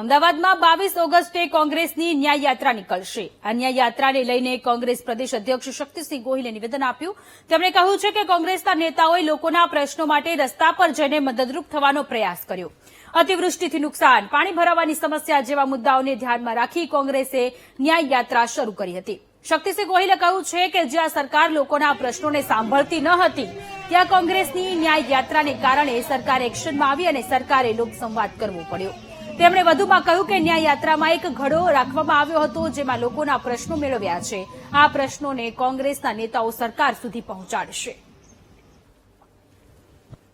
અમદાવાદમાં બાવીસ ઓગસ્ટે કોંગ્રેસની ન્યાય યાત્રા નીકળશે. આ ન્યાય યાત્રાને લઈને કોંગ્રેસ પ્રદેશ અધ્યક્ષ શક્તિસિંહ ગોહિલે નિવેદન આપ્યું. તેમણે કહ્યું છે કે કોંગ્રેસના નેતાઓએ લોકોના પ્રશ્નો માટે રસ્તા પર જઈને મદદરૂપ થવાનો પ્રયાસ કર્યો. અતિવૃષ્ટિથી નુકસાન, પાણી ભરાવાની સમસ્યા જેવા મુદ્દાઓને ધ્યાનમાં રાખી કોંગ્રેસે ન્યાય યાત્રા શરૂ કરી હતી. શક્તિસિંહ ગોહિલે કહ્યું છે કે જ્યાં સરકાર લોકોના પ્રશ્નોને સાંભળતી ન હતી, ત્યાં કોંગ્રેસની ન્યાયયાત્રાને કારણે સરકાર એક્શનમાં આવી અને સરકારે લોકસંવાદ કરવો પડ્યો. તેમણે વધુમાં કહ્યું કે ન્યાય યાત્રામાં એક ઘડો રાખવામાં આવ્યો હતો જેમાં લોકોના પ્રશ્નો મેળવ્યા છે. આ પ્રશ્નોને કોંગ્રેસના નેતાઓ સરકાર સુધી પહોંચાડશે.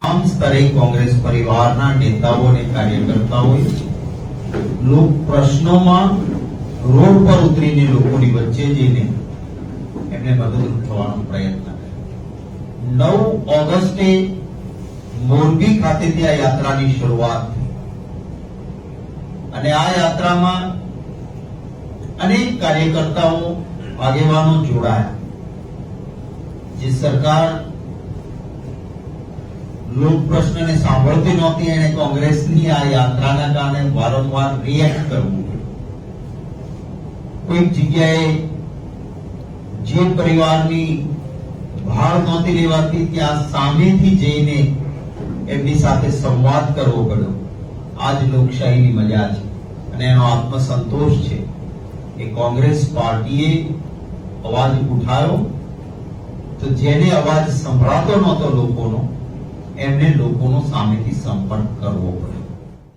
તમામ સ્તરે કોંગ્રેસ પરિવારના નેતાઓ અને કાર્યકર્તાઓએ લોક પ્રશ્નોમાં રોડ પર ઉતરીને લોકોની વચ્ચે જઈને એમને મદદરૂપ થવાનો પ્રયત્ન નવ ઓગસ્ટે મોરબી ખાતેથી આ યાત્રાની શરૂઆત અને આ યાત્રામાં અનેક કાર્યકર્તાઓ આગેવાનો જોડાયા. જે સરકાર લોક પ્રશ્નને સાંભળતી નહોતી એને કોંગ્રેસની આ યાત્રાના કારણે વારંવાર રિએક્ટ કરવું કોઈક જગ્યાએ જે પરિવારની ભાળ નહોતી લેવાતી, ત્યાં સામેથી જઈને એમની સાથે સંવાદ કરવો પડ્યો. આ જ લોકશાહીની મજા છે. અને એનો આત્મસંતોષ છે કે કોંગ્રેસ પાર્ટીએ અવાજ ઉઠાયો તો જેને અવાજ સંભળાતો નહોતો લોકોનો, એમને લોકોનો સામેથી સંપર્ક કરવો પડ્યો.